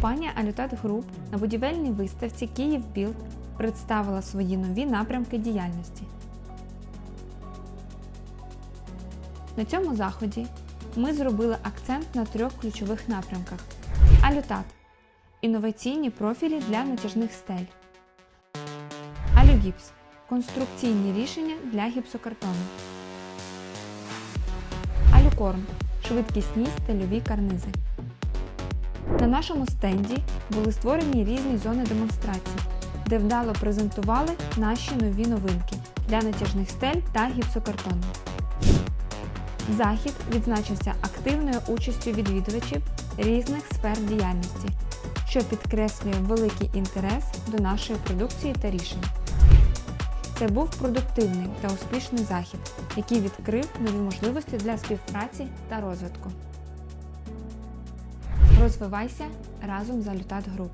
Компанія Алютат Груп на будівельній виставці Київ представила свої нові напрямки діяльності. На цьому заході ми зробили акцент на трьох ключових напрямках: Алютат інноваційні профілі для натяжних стель. Алюгіпс конструкційні рішення для гіпсокартону. Алюкорн швидкісні стильові карнизи. На нашому стенді були створені різні зони демонстрації, де вдало презентували наші нові новинки для натяжних стель та гіпсокартону. Захід відзначився активною участю відвідувачів різних сфер діяльності, що підкреслює великий інтерес до нашої продукції та рішень. Це був продуктивний та успішний захід, який відкрив нові можливості для співпраці та розвитку. Розвивайся разом з Алютат Груп.